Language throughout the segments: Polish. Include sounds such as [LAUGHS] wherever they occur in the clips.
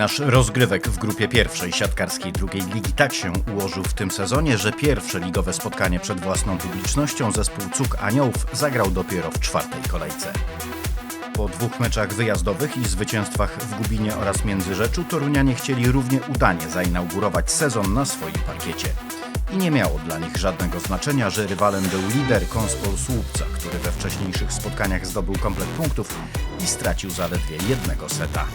Terminarz rozgrywek w grupie pierwszej siatkarskiej drugiej ligi tak się ułożył w tym sezonie, że pierwsze ligowe spotkanie przed własną publicznością zespół Cuk Aniołów zagrał dopiero w czwartej kolejce. Po dwóch meczach wyjazdowych i zwycięstwach w Gubinie oraz Międzyrzeczu Torunianie chcieli równie udanie zainaugurować sezon na swoim parkiecie. I nie miało dla nich żadnego znaczenia, że rywalem był lider Konspol Słupca, który we wcześniejszych spotkaniach zdobył komplet punktów i stracił zaledwie jednego seta.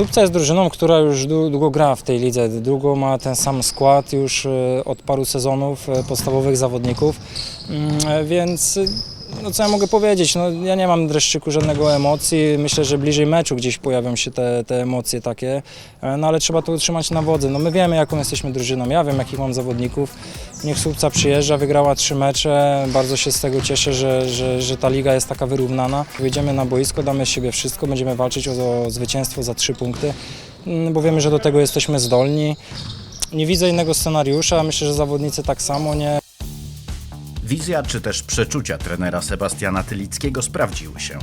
Słupca jest drużyną, która już dłu- długo gra w tej lidze. Długo ma ten sam skład już e, od paru sezonów e, podstawowych zawodników, Mm, e, więc no co ja mogę powiedzieć, no, ja nie mam dreszczyku żadnego emocji, myślę, że bliżej meczu gdzieś pojawią się te, te emocje takie, e, no ale trzeba to utrzymać na wodzy. No my wiemy jaką jesteśmy drużyną, ja wiem jakich mam zawodników, niech Słupca przyjeżdża, wygrała trzy mecze, bardzo się z tego cieszę, że, że, że ta liga jest taka wyrównana. Wyjdziemy na boisko, damy z siebie wszystko, będziemy walczyć o, o zwycięstwo za trzy punkty, mm, bo wiemy, że do tego jesteśmy zdolni. Nie widzę innego scenariusza, myślę, że zawodnicy tak samo nie. Wizja czy też przeczucia trenera Sebastiana Tylickiego sprawdziły się,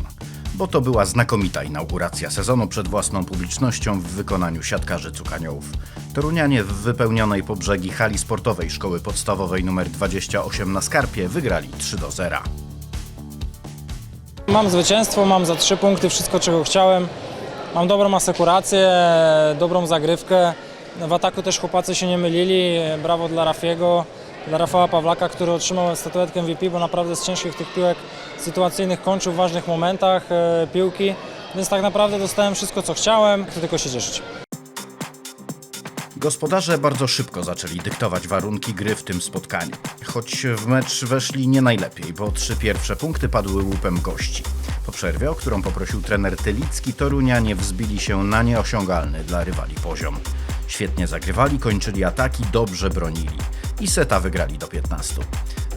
bo to była znakomita inauguracja sezonu przed własną publicznością w wykonaniu siatkarzy Cukaniołów. Torunianie w wypełnionej po brzegi hali sportowej Szkoły Podstawowej nr 28 na Skarpie wygrali 3 do 0. Mam zwycięstwo, mam za trzy punkty wszystko, czego chciałem. Mam dobrą asekurację, dobrą zagrywkę. W ataku też chłopacy się nie mylili. Brawo dla Rafiego, dla Rafała Pawlaka, który otrzymał statuetkę MVP, bo naprawdę z ciężkich tych piłek sytuacyjnych kończył w ważnych momentach e, piłki. Więc tak naprawdę dostałem wszystko, co chciałem. Chcę tylko się cieszyć. Gospodarze bardzo szybko zaczęli dyktować warunki gry w tym spotkaniu. Choć w mecz weszli nie najlepiej, bo trzy pierwsze punkty padły łupem gości. Po przerwie, o którą poprosił trener Tylicki, Torunianie wzbili się na nieosiągalny dla rywali poziom. Świetnie zagrywali, kończyli ataki, dobrze bronili. I seta wygrali do 15.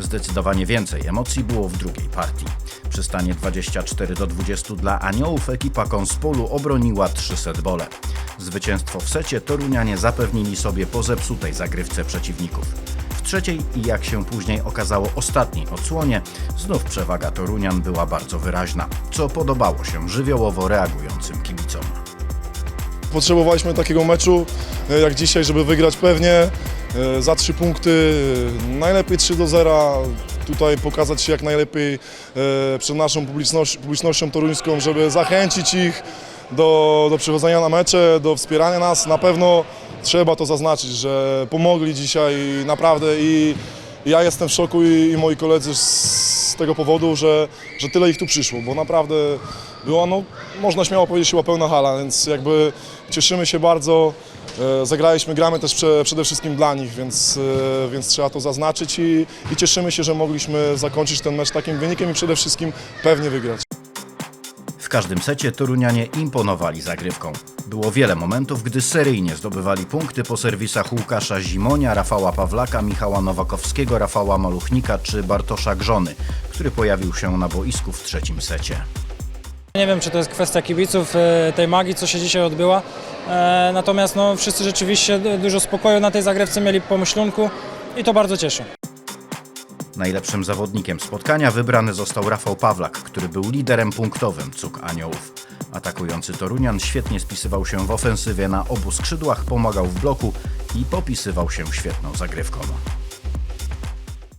Zdecydowanie więcej emocji było w drugiej partii. Przy stanie 24 do 20 dla Aniołów ekipa Konspolu obroniła 3 setbole. Zwycięstwo w secie Torunianie zapewnili sobie po zepsutej zagrywce przeciwników. W trzeciej i jak się później okazało ostatniej odsłonie, znów przewaga Torunian była bardzo wyraźna, co podobało się żywiołowo reagującym kibicom. Potrzebowaliśmy takiego meczu e, jak dzisiaj, żeby wygrać pewnie za trzy punkty, e, najlepiej 3 do 0. Tutaj pokazać się jak najlepiej e, przed naszą publicznością toruńską, żeby zachęcić ich do, do przychodzenia na mecze, do wspierania nas. Na pewno trzeba to zaznaczyć, że pomogli dzisiaj naprawdę i ja jestem w szoku i, i moi koledzy z tego powodu, że, że tyle ich tu przyszło, bo naprawdę była, no, można śmiało powiedzieć, chyba pełna hala, więc jakby cieszymy się bardzo. E, Zagraliśmy, gramy też prze, przede wszystkim dla nich, więc, e, więc trzeba to zaznaczyć i, i cieszymy się, że mogliśmy zakończyć ten mecz takim wynikiem i przede wszystkim pewnie wygrać. W każdym secie Torunianie imponowali zagrywką. Było wiele momentów, gdy seryjnie zdobywali punkty po serwisach Łukasza Zimonia, Rafała Pawlaka, Michała Nowakowskiego, Rafała Maluchnika czy Bartosza Grzony, który pojawił się na boisku w trzecim secie. Nie wiem, czy to jest kwestia kibiców, e, tej magii, co się dzisiaj odbyła. E, Natomiast no, wszyscy rzeczywiście du- dużo spokoju na tej zagrywce mieli po myślunku i to bardzo cieszy. Najlepszym zawodnikiem spotkania wybrany został Rafał Pawlak, który był liderem punktowym Cuk Aniołów. Atakujący Torunian świetnie spisywał się w ofensywie na obu skrzydłach, pomagał w bloku i popisywał się świetną zagrywką.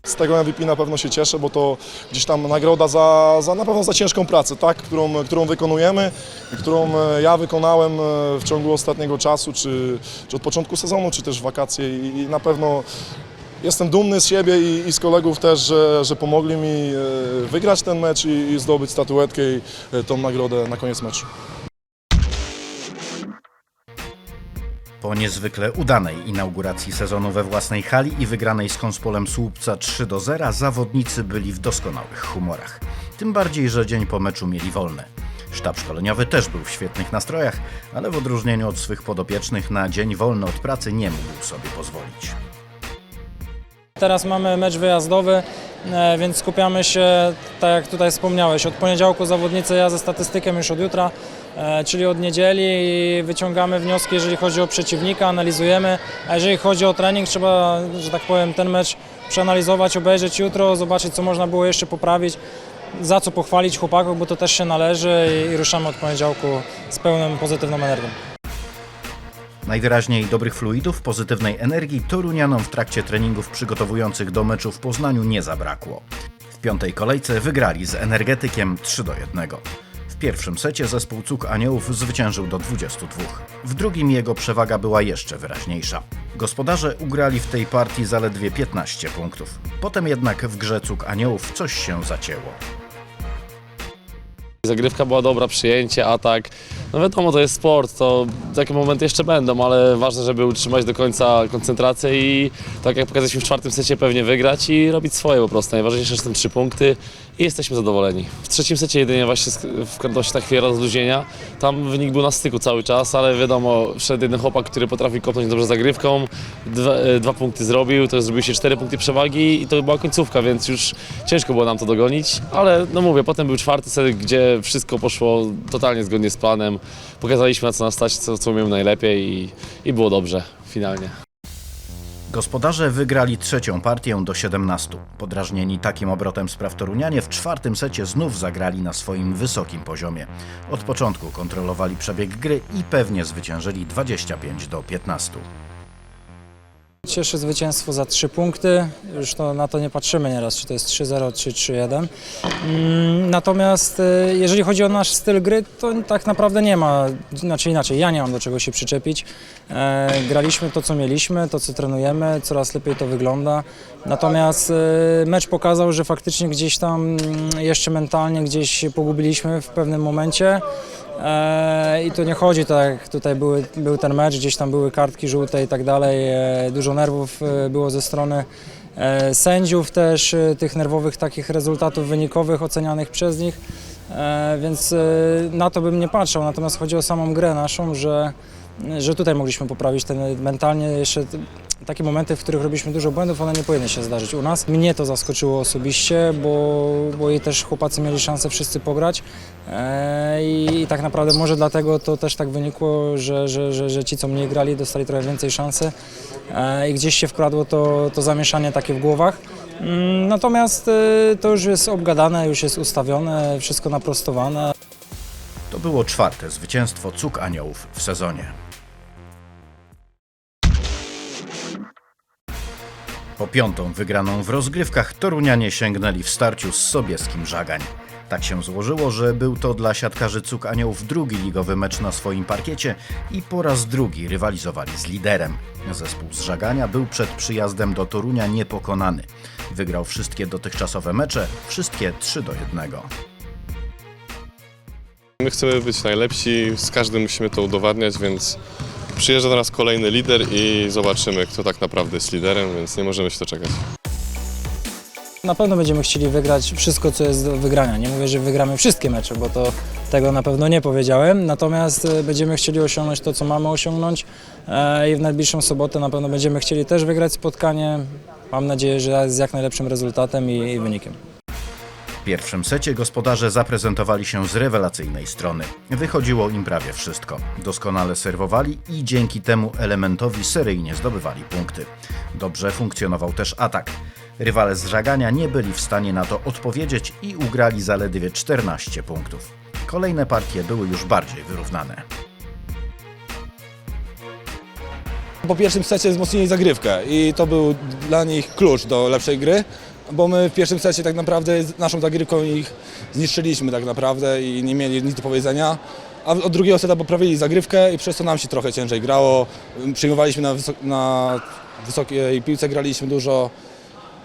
Z tego MVP na pewno się cieszę, bo to gdzieś tam nagroda za, za na pewno za ciężką pracę, tak? którą, którą wykonujemy, którą e, ja wykonałem e, w ciągu ostatniego czasu, czy, czy od początku sezonu, czy też w wakacje i, i na pewno jestem dumny z siebie i, i z kolegów też, że, że pomogli mi e, wygrać ten mecz i, i zdobyć statuetkę i tą nagrodę na koniec meczu. Po niezwykle udanej inauguracji sezonu we własnej hali i wygranej z Konspolem Słupca 3 do 0 zawodnicy byli w doskonałych humorach. Tym bardziej, że dzień po meczu mieli wolny. Sztab szkoleniowy też był w świetnych nastrojach, ale w odróżnieniu od swych podopiecznych na dzień wolny od pracy nie mógł sobie pozwolić. Teraz mamy mecz wyjazdowy, e, więc skupiamy się, tak jak tutaj wspomniałeś, od poniedziałku zawodnicy ja ze statystykiem już od jutra, czyli od niedzieli i wyciągamy wnioski, jeżeli chodzi o przeciwnika, analizujemy, a jeżeli chodzi o trening, trzeba, że tak powiem, ten mecz przeanalizować, obejrzeć jutro, zobaczyć, co można było jeszcze poprawić. za co pochwalić chłopaków, bo to też się należy i ruszamy od poniedziałku z pełną pozytywną energią. Najwyraźniej dobrych fluidów, pozytywnej energii Torunianom w trakcie treningów przygotowujących do meczu w Poznaniu nie zabrakło. W piątej kolejce wygrali z energetykiem 3 do 1. Pierwszym secie zespół Cuk Aniołów zwyciężył do 22. W drugim jego przewaga była jeszcze wyraźniejsza. Gospodarze ugrali w tej partii zaledwie 15 punktów. Potem jednak w grze Cuk Aniołów coś się zacięło. Zagrywka była dobra, przyjęcie, atak. No wiadomo, to jest sport, to takie momenty jeszcze będą, ale ważne, żeby utrzymać do końca koncentrację i tak jak pokazaliśmy w czwartym secie pewnie wygrać i robić swoje po prostu. Najważniejsze są trzy punkty i jesteśmy zadowoleni. W trzecim secie jedynie właśnie wkradła się ta chwila rozluźnienia. Tam wynik był na styku cały czas, ale wiadomo, wszedł jeden chłopak, który potrafi kopnąć dobrze zagrywką, dwa, e, dwa punkty zrobił, to zrobił się cztery punkty przewagi i to była końcówka, więc już ciężko było nam to dogonić, ale no mówię, potem był czwarty set, gdzie wszystko poszło totalnie zgodnie z planem. Pokazaliśmy na co nas stać, co, co najlepiej i, i było dobrze finalnie. Gospodarze wygrali trzecią partię do 17. Podrażnieni takim obrotem spraw Torunianie w czwartym secie znów zagrali na swoim wysokim poziomie. Od początku kontrolowali przebieg gry i pewnie zwyciężyli 25 do 15. Cieszy zwycięstwo za 3 punkty. Już to, na to nie patrzymy nieraz, czy to jest 3-0, czy 3-1. Mm, Natomiast y, jeżeli chodzi o nasz styl gry, to tak naprawdę nie ma, znaczy inaczej, ja nie mam do czego się przyczepić. E, graliśmy to, co mieliśmy, to, co trenujemy, coraz lepiej to wygląda. Natomiast y, mecz pokazał, że faktycznie gdzieś tam mm, jeszcze mentalnie gdzieś pogubiliśmy w pewnym momencie. E, I tu nie chodzi tak, tutaj były, był ten mecz, gdzieś tam były kartki żółte i tak dalej. E, dużo nerwów e, było ze strony sędziów też, tych nerwowych takich rezultatów wynikowych ocenianych przez nich. Więc na to bym nie patrzył. Natomiast chodzi o samą grę naszą, że, że tutaj mogliśmy poprawić ten mentalnie jeszcze takie momenty, w których robiliśmy dużo błędów, one nie powinny się zdarzyć u nas. Mnie to zaskoczyło osobiście, bo, bo i też chłopacy mieli szansę wszyscy pograć e, i, i tak naprawdę może dlatego to też tak wynikło, że, że, że, że ci co mniej grali dostali trochę więcej szansy e, i gdzieś się wkradło to, to zamieszanie takie w głowach. Mm, Natomiast e, to już jest obgadane, już jest ustawione, wszystko naprostowane. To było czwarte zwycięstwo Cuk Aniołów w sezonie. Po piątą wygraną w rozgrywkach Torunianie sięgnęli w starciu z Sobieskim Żagań. Tak się złożyło, że był to dla siatkarzy Cuk Aniołów drugi ligowy mecz na swoim parkiecie i po raz drugi rywalizowali z liderem. Zespół z Żagania był przed przyjazdem do Torunia niepokonany. Wygrał wszystkie dotychczasowe mecze, wszystkie 3 do 1. My chcemy być najlepsi, z każdym musimy to udowadniać, więc przyjeżdża do nas kolejny lider i zobaczymy, kto tak naprawdę jest liderem, więc nie możemy się doczekać. Na pewno będziemy chcieli wygrać wszystko, co jest do wygrania. Nie mówię, że wygramy wszystkie mecze, bo to tego na pewno nie powiedziałem. Natomiast e, będziemy chcieli osiągnąć to, co mamy osiągnąć e, i w najbliższą sobotę na pewno będziemy chcieli też wygrać spotkanie. Mam nadzieję, że z jak najlepszym rezultatem i, i wynikiem. W pierwszym secie gospodarze zaprezentowali się z rewelacyjnej strony. Wychodziło im prawie wszystko. Doskonale serwowali i dzięki temu elementowi seryjnie zdobywali punkty. Dobrze funkcjonował też atak. Rywale z Żagania nie byli w stanie na to odpowiedzieć i ugrali zaledwie 14 punktów. Kolejne partie były już bardziej wyrównane. Po pierwszym secie wzmocnili zagrywkę i to był dla nich klucz do lepszej gry, bo my w pierwszym secie tak naprawdę naszą zagrywką ich zniszczyliśmy tak naprawdę i nie mieli nic do powiedzenia. A od drugiego seta poprawili zagrywkę i przez to nam się trochę ciężej grało. Przyjmowaliśmy na, wysok- na wysokiej piłce, graliśmy dużo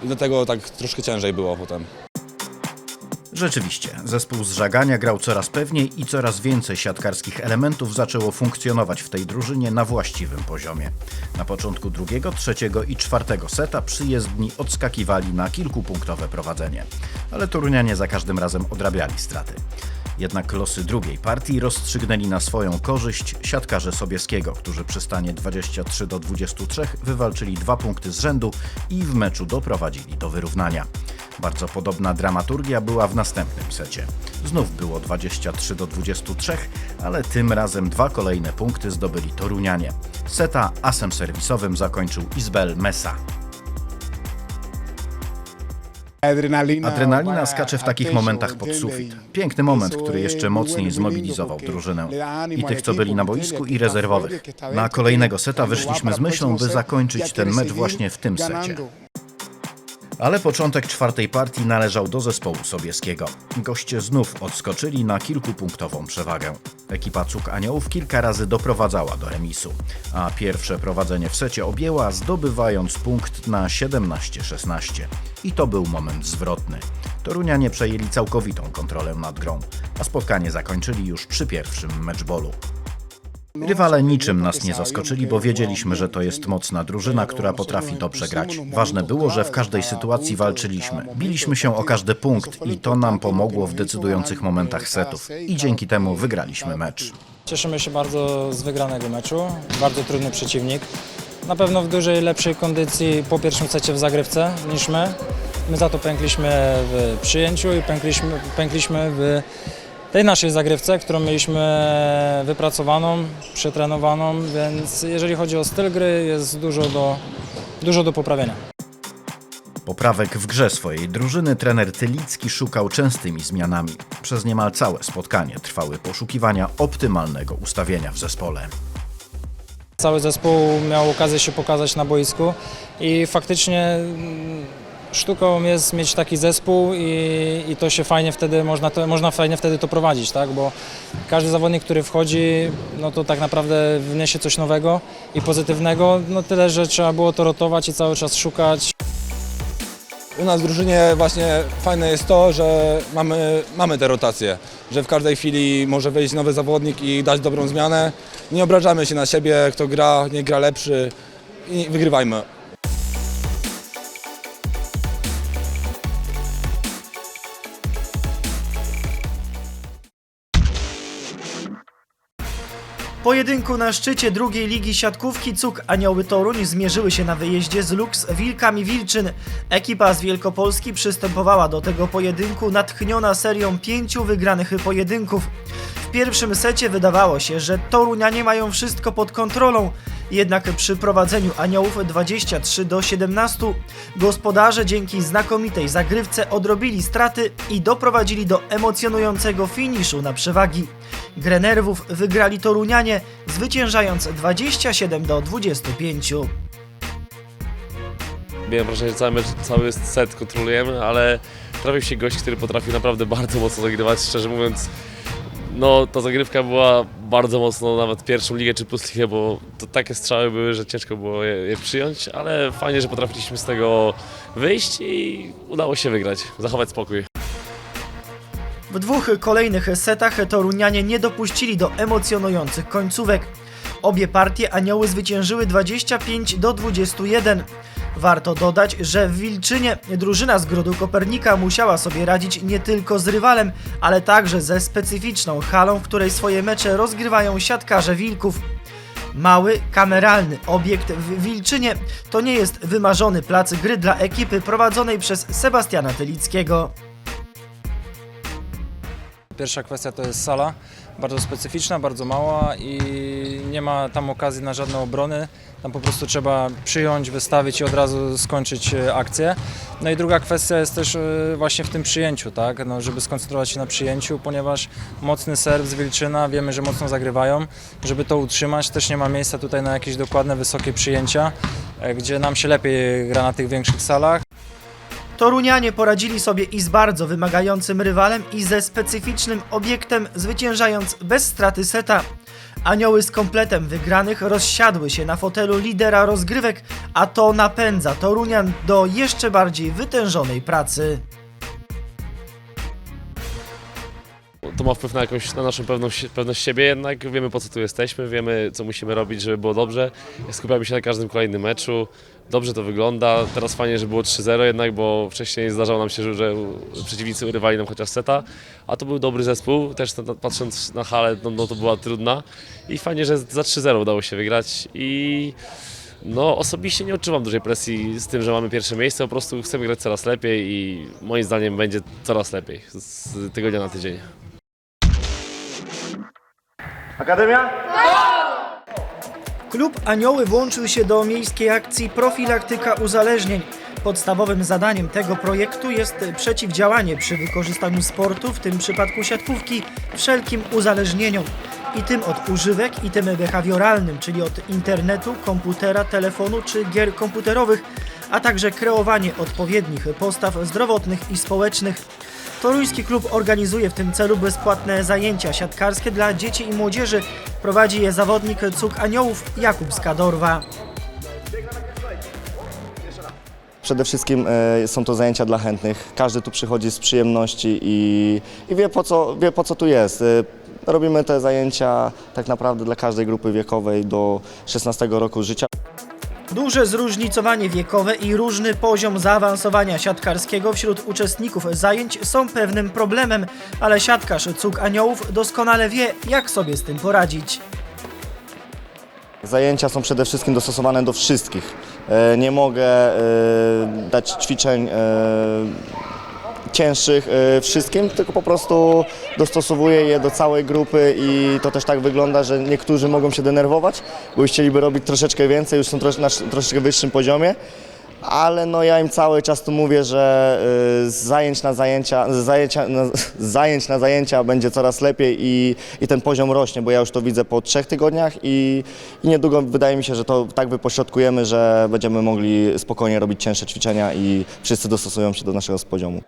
i dlatego tak troszkę ciężej było potem. Rzeczywiście, zespół z Żagania grał coraz pewniej i coraz więcej siatkarskich elementów zaczęło funkcjonować w tej drużynie na właściwym poziomie. Na początku drugiego, trzeciego i czwartego seta przyjezdni odskakiwali na kilkupunktowe prowadzenie, ale Torunianie za każdym razem odrabiali straty. Jednak losy drugiej partii rozstrzygnęli na swoją korzyść siatkarze Sobieskiego, którzy przy stanie 23 do 23 wywalczyli dwa punkty z rzędu i w meczu doprowadzili do wyrównania. Bardzo podobna dramaturgia była w następnym secie. Znów było 23 do 23, ale tym razem dwa kolejne punkty zdobyli Torunianie. Seta asem serwisowym zakończył Izbel Mesa. Adrenalina skacze w takich momentach pod sufit. Piękny moment, który jeszcze mocniej zmobilizował drużynę. I tych, co byli na boisku, i rezerwowych. Na kolejnego seta wyszliśmy z myślą, by zakończyć ten mecz właśnie w tym secie. Ale początek czwartej partii należał do zespołu sobieskiego. Goście znów odskoczyli na kilkupunktową przewagę. Ekipa Cuk Aniołów kilka razy doprowadzała do remisu, a pierwsze prowadzenie w secie objęła, zdobywając punkt na 17-16. I to był moment zwrotny. Torunianie przejęli całkowitą kontrolę nad grą, a spotkanie zakończyli już przy pierwszym meczbolu. Rywale niczym nas nie zaskoczyli, bo wiedzieliśmy, że to jest mocna drużyna, która potrafi dobrze grać. Ważne było, że w każdej sytuacji walczyliśmy. Biliśmy się o każdy punkt i to nam pomogło w decydujących momentach setów. I dzięki temu wygraliśmy mecz. Cieszymy się bardzo z wygranego meczu. Bardzo trudny przeciwnik. Na pewno w dużej lepszej kondycji po pierwszym secie w zagrywce niż my. My za to pękliśmy w przyjęciu i pękliśmy, pękliśmy w tej naszej zagrywce, którą mieliśmy wypracowaną, przetrenowaną, więc jeżeli chodzi o styl gry, jest dużo do, dużo do poprawienia. Poprawek w grze swojej drużyny trener Tylicki szukał częstymi zmianami. Przez niemal całe spotkanie trwały poszukiwania optymalnego ustawienia w zespole. Cały zespół miał okazję się pokazać na boisku i faktycznie mm, sztuką jest mieć taki zespół i, i to się fajnie wtedy, można, to, można fajnie wtedy to prowadzić, tak? bo każdy zawodnik, który wchodzi, no to tak naprawdę wniesie coś nowego i pozytywnego, no tyle, że trzeba było to rotować i cały czas szukać. U nas w drużynie właśnie fajne jest to, że mamy, mamy te rotacje, że w każdej chwili może wejść nowy zawodnik i dać dobrą zmianę. Nie obrażamy się na siebie, kto gra, nie gra lepszy i wygrywajmy. Pojedynku na szczycie drugiej ligi siatkówki Cuk Anioły Toruń zmierzyły się na wyjeździe z Lux Wilkami Wilczyn. Ekipa z Wielkopolski przystępowała do tego pojedynku natchniona serią pięciu wygranych pojedynków. W pierwszym secie wydawało się, że Torunianie mają wszystko pod kontrolą, jednak przy prowadzeniu Aniołów 23 do 17 gospodarze dzięki znakomitej zagrywce odrobili straty i doprowadzili do emocjonującego finiszu na przewagi. Grę nerwów wygrali Torunianie, zwyciężając 27 do 25. Miałem wrażenie, że cały, cały set kontrolujemy, ale trafił się gość, który potrafił naprawdę bardzo mocno zagrywać. Szczerze mówiąc, no ta zagrywka była bardzo mocno, nawet pierwszą ligę czy plus ligę, bo to takie strzały były, że ciężko było je, je przyjąć, ale fajnie, że potrafiliśmy z tego wyjść i udało się wygrać, zachować spokój. W dwóch kolejnych setach Torunianie nie dopuścili do emocjonujących końcówek. Obie partie Anioły zwyciężyły 25 do 21. Warto dodać, że w Wilczynie drużyna z Grodu Kopernika musiała sobie radzić nie tylko z rywalem, ale także ze specyficzną halą, w której swoje mecze rozgrywają siatkarze Wilków. Mały, kameralny obiekt w Wilczynie to nie jest wymarzony plac gry dla ekipy prowadzonej przez Sebastiana Tylickiego. Pierwsza kwestia to jest sala, bardzo specyficzna, bardzo mała i nie ma tam okazji na żadne obrony. Tam po prostu trzeba przyjąć, wystawić i od razu skończyć e, akcję. No i druga kwestia jest też e, właśnie w tym przyjęciu, tak? No, żeby skoncentrować się na przyjęciu, ponieważ mocny serw z Wilczyna, wiemy, że mocno zagrywają. Żeby to utrzymać też nie ma miejsca tutaj na jakieś dokładne, wysokie przyjęcia, e, gdzie nam się lepiej gra na tych większych salach. Torunianie poradzili sobie i z bardzo wymagającym rywalem i ze specyficznym obiektem, zwyciężając bez straty seta. Anioły z kompletem wygranych rozsiadły się na fotelu lidera rozgrywek, a to napędza Torunian do jeszcze bardziej wytężonej pracy. To ma wpływ na, jakąś, na naszą pewność, pewność siebie jednak, wiemy po co tu jesteśmy, wiemy co musimy robić, żeby było dobrze. Skupiamy się na każdym kolejnym meczu, dobrze to wygląda. Teraz fajnie, że było 3-0 jednak, bo wcześniej zdarzało nam się, że, że przeciwnicy urywali nam chociaż seta, a to był dobry zespół, też na, patrząc na halę, no, no to była trudna i fajnie, że za 3-0 udało się wygrać i no osobiście nie odczuwam dużej presji z tym, że mamy pierwsze miejsce, po prostu chcemy grać coraz lepiej i moim zdaniem będzie coraz lepiej z tygodnia na tydzień. Klub Anioły włączył się do miejskiej akcji Profilaktyka Uzależnień. Podstawowym zadaniem tego projektu jest przeciwdziałanie przy wykorzystaniu sportu, w tym przypadku siatkówki, wszelkim uzależnieniom. I tym od używek, i tym behawioralnym, czyli od internetu, komputera, telefonu czy gier komputerowych, a także kreowanie odpowiednich postaw zdrowotnych i społecznych. Toruński klub organizuje w tym celu bezpłatne zajęcia siatkarskie dla dzieci i młodzieży. Prowadzi je zawodnik Cuk Aniołów Jakub Skadorwa. Przede wszystkim e, są to zajęcia dla chętnych. Każdy tu przychodzi z przyjemności i, i wie, po co, wie po co tu jest. E, Robimy te zajęcia tak naprawdę dla każdej grupy wiekowej do 16 roku życia. Duże zróżnicowanie wiekowe i różny poziom zaawansowania siatkarskiego wśród uczestników zajęć są pewnym problemem, ale siatkarz Cuk Aniołów doskonale wie, jak sobie z tym poradzić. Zajęcia są przede wszystkim dostosowane do wszystkich. E, Nie mogę e, dać ćwiczeń e, cięższych e, wszystkim, tylko po prostu dostosowuję je do całej grupy i to też tak wygląda, że niektórzy mogą się denerwować, bo chcieliby robić troszeczkę więcej, już są na troszeczkę wyższym poziomie. Ale no ja im cały czas tu mówię, że y, z zajęć na zajęcia, z zajęcia, z [LAUGHS] zajęć na zajęcia będzie coraz lepiej i, i ten poziom rośnie, bo ja już to widzę po trzech tygodniach i, i niedługo wydaje mi się, że to tak wypośrodkujemy, że będziemy mogli spokojnie robić cięższe ćwiczenia i wszyscy dostosują się do naszego poziomu.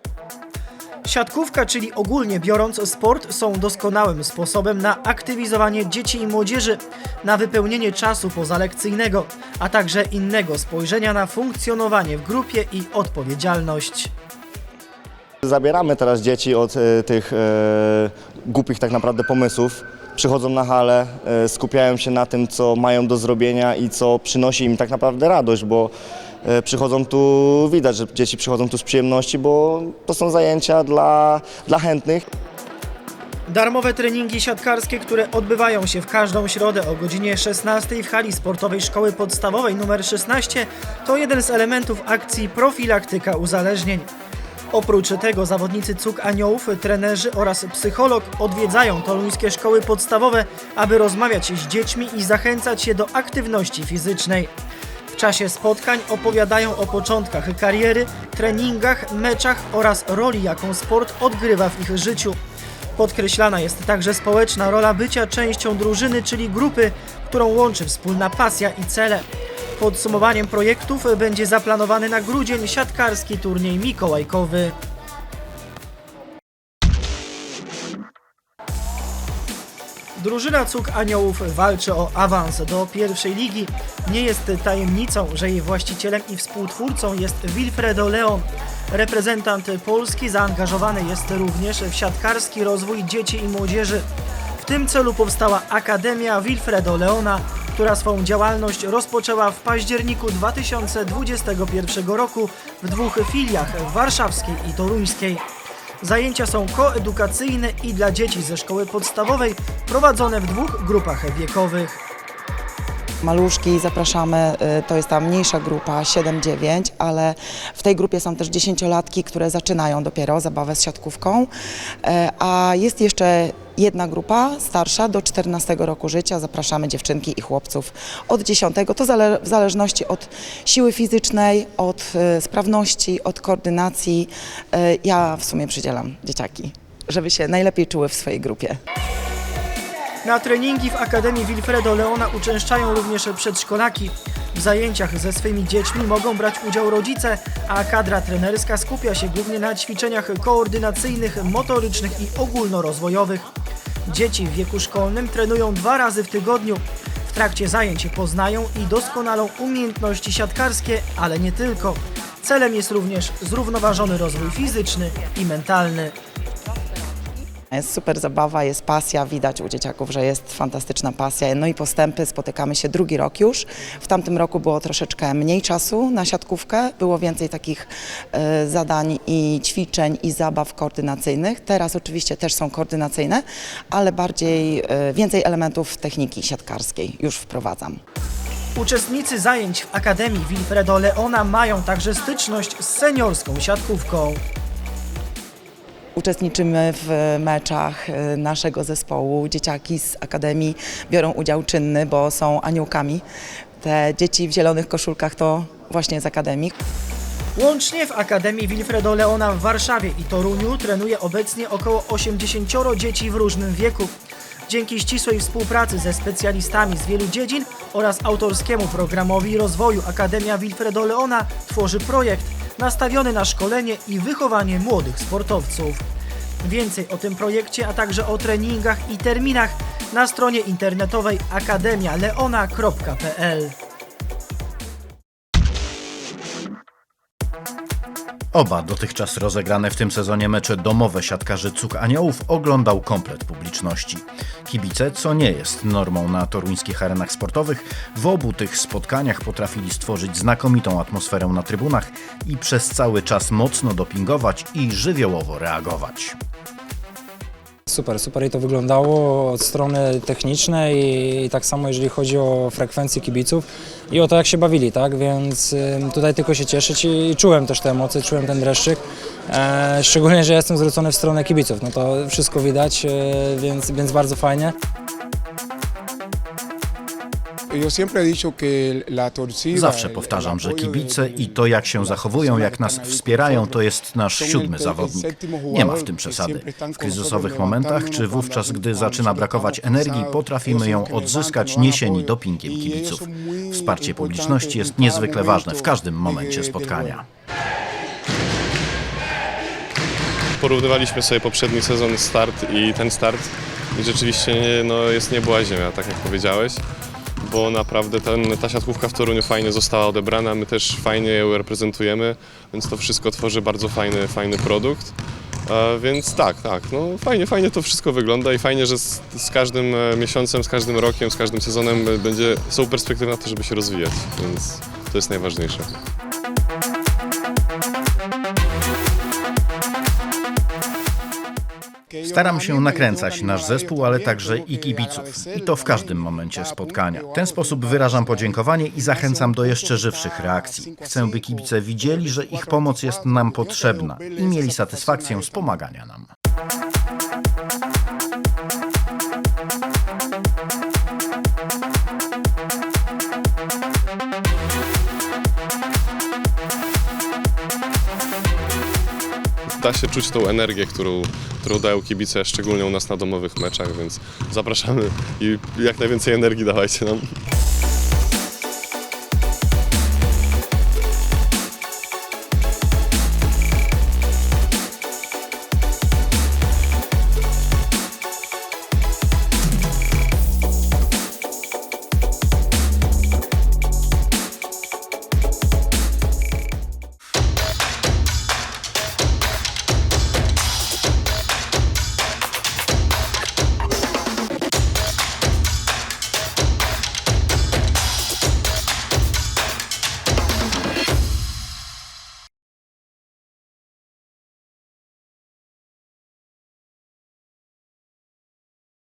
Siatkówka, czyli ogólnie biorąc sport, są doskonałym sposobem na aktywizowanie dzieci i młodzieży, na wypełnienie czasu pozalekcyjnego, a także innego spojrzenia na funkcjonowanie w grupie i odpowiedzialność. Zabieramy teraz dzieci od e, tych e, głupich tak naprawdę pomysłów. Przychodzą na halę, e, skupiają się na tym, co mają do zrobienia i co przynosi im tak naprawdę radość, bo przychodzą tu, widać, że dzieci przychodzą tu z przyjemności, bo to są zajęcia dla, dla chętnych. Darmowe treningi siatkarskie, które odbywają się w każdą środę o godzinie 16 w hali sportowej Szkoły Podstawowej nr 16 to jeden z elementów akcji Profilaktyka Uzależnień. Oprócz tego zawodnicy Cuk Aniołów, trenerzy oraz psycholog odwiedzają toruńskie szkoły podstawowe, aby rozmawiać z dziećmi i zachęcać je do aktywności fizycznej. Czasie spotkań opowiadają o początkach kariery, treningach, meczach oraz roli, jaką sport odgrywa w ich życiu. Podkreślana jest także społeczna rola bycia częścią drużyny, czyli grupy, którą łączy wspólna pasja i cele. Podsumowaniem projektów będzie zaplanowany na grudzień siatkarski turniej mikołajkowy. Drużyna Cuk Aniołów walczy o awans do pierwszej ligi. Nie jest tajemnicą, że jej właścicielem i współtwórcą jest Wilfredo Leon. Reprezentant Polski zaangażowany jest również w siatkarski rozwój dzieci i młodzieży. W tym celu powstała Akademia Wilfredo Leona, która swą działalność rozpoczęła w październiku 2021 roku w dwóch filiach warszawskiej i toruńskiej. Zajęcia są koedukacyjne i dla dzieci ze szkoły podstawowej prowadzone w dwóch grupach wiekowych. Maluszki zapraszamy, y, to jest ta mniejsza grupa 7-9, ale w tej grupie są też dziesięciolatki, które zaczynają dopiero zabawę z siatkówką, E, a jest jeszcze jedna grupa starsza do 14 roku życia, zapraszamy dziewczynki i chłopców od 10, to zale w zależności od siły fizycznej, od e, sprawności, od koordynacji. E, Ja w sumie przydzielam dzieciaki, żeby się najlepiej czuły w swojej grupie. Na treningi w Akademii Wilfredo Leona uczęszczają również przedszkolaki. W zajęciach ze swymi dziećmi mogą brać udział rodzice, a kadra trenerska skupia się głównie na ćwiczeniach koordynacyjnych, motorycznych i ogólnorozwojowych. Dzieci w wieku szkolnym trenują dwa razy w tygodniu. W trakcie zajęć poznają i doskonalą umiejętności siatkarskie, ale nie tylko. Celem jest również zrównoważony rozwój fizyczny i mentalny. Jest super zabawa, jest pasja, widać u dzieciaków, że jest fantastyczna pasja. No i postępy, spotykamy się drugi rok już. W tamtym roku było troszeczkę mniej czasu na siatkówkę, było więcej takich e, zadań i ćwiczeń i zabaw koordynacyjnych. Teraz oczywiście też są koordynacyjne, ale bardziej, e, więcej elementów techniki siatkarskiej już wprowadzam. Uczestnicy zajęć w Akademii Wilfredo Leona mają także styczność z seniorską siatkówką. Uczestniczymy w meczach e, naszego zespołu. Dzieciaki z Akademii biorą udział czynny, bo są aniołkami. Te dzieci w zielonych koszulkach to właśnie z Akademii. Łącznie w Akademii Wilfredo Leona w Warszawie i Toruniu trenuje obecnie około 80 dzieci w różnym wieku. Dzięki ścisłej współpracy ze specjalistami z wielu dziedzin oraz autorskiemu programowi rozwoju Akademia Wilfredo Leona tworzy projekt nastawiony na szkolenie i wychowanie młodych sportowców. Więcej o tym projekcie, a także o treningach i terminach na stronie internetowej akademialeona.pl. Oba dotychczas rozegrane w tym sezonie mecze domowe siatkarzy Cuk Aniołów oglądał komplet publiczności. Kibice, co nie jest normą na toruńskich arenach sportowych, w obu tych spotkaniach potrafili stworzyć znakomitą atmosferę na trybunach i przez cały czas mocno dopingować i żywiołowo reagować. Super, super i to wyglądało od strony technicznej i tak samo jeżeli chodzi o frekwencję kibiców i o to jak się bawili, tak? Więc ym, tutaj tylko się cieszyć i, i czułem też te emocje, czułem ten dreszczyk. E, szczególnie, że jestem zwrócony w stronę kibiców, no to wszystko widać, e, więc, więc bardzo fajnie. Zawsze powtarzam, że kibice i to jak się zachowują, jak nas wspierają, to jest nasz siódmy zawodnik. Nie ma w tym przesady. W kryzysowych momentach, czy wówczas, gdy zaczyna brakować energii, potrafimy ją odzyskać nos niesieni dopingiem y kibiców. Wsparcie publiczności jest niezwykle ważne w każdym momencie spotkania. Porównywaliśmy sobie poprzedni sezon start i ten start i rzeczywiście nie, no, jest niebła ziemia, tak jak powiedziałeś, bo naprawdę ten, ta siatkówka w Toruniu fajnie została odebrana, my też fajnie ją reprezentujemy, więc to wszystko tworzy bardzo fajny, fajny produkt. E, więc tak, tak, no fajnie, fajnie to wszystko wygląda i fajnie, że z, z każdym e, miesiącem, z każdym rokiem, z każdym sezonem e, będzie, są perspektywy na to, żeby się rozwijać, więc to jest najważniejsze. Staram się nakręcać nasz zespół, ale także i kibiców. I to w każdym momencie spotkania. W ten sposób wyrażam podziękowanie i zachęcam do jeszcze żywszych reakcji. Chcę, by kibice widzieli, że ich pomoc jest nam potrzebna i mieli satysfakcję z pomagania nam. Da się czuć tą energię, którą, którą dają kibice, szczególnie u nas na domowych meczach, więc zapraszamy i jak najwięcej energii dawajcie nam.